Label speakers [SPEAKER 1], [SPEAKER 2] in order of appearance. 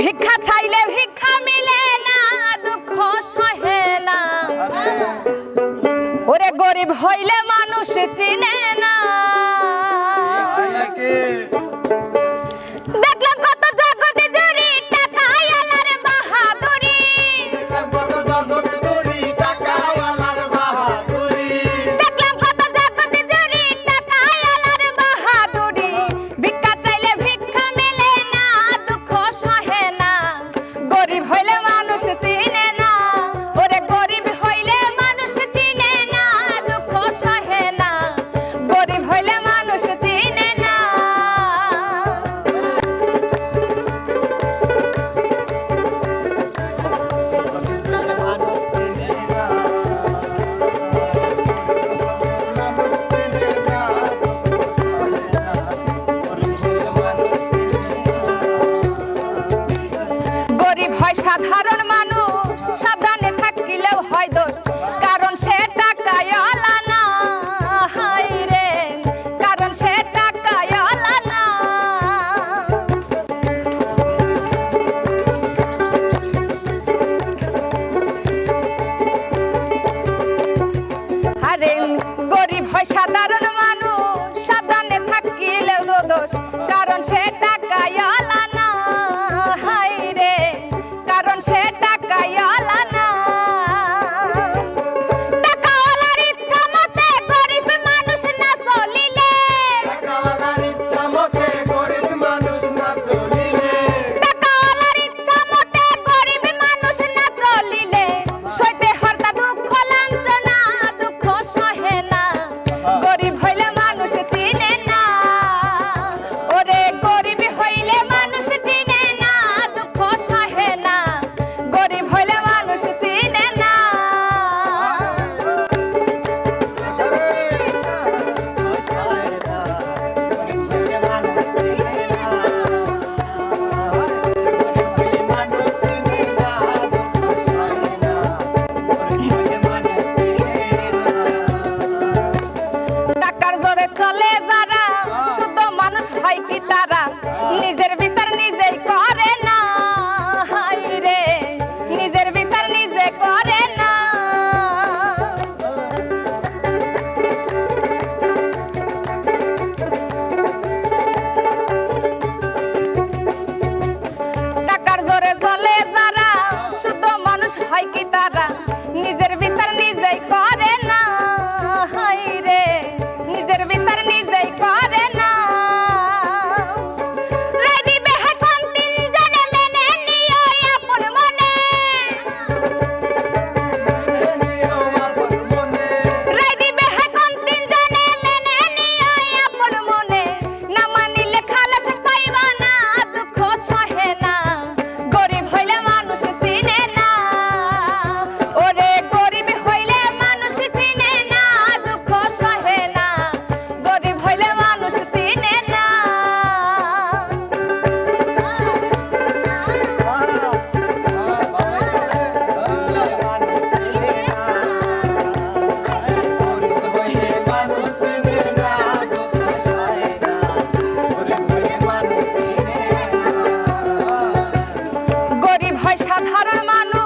[SPEAKER 1] ভিক্ষা চাইলে ভিক্ষা মিলে না দুঃখ সহে না। ওরে গরিব হইলে মানুষ চিনে না। প্রায় সাত hermano.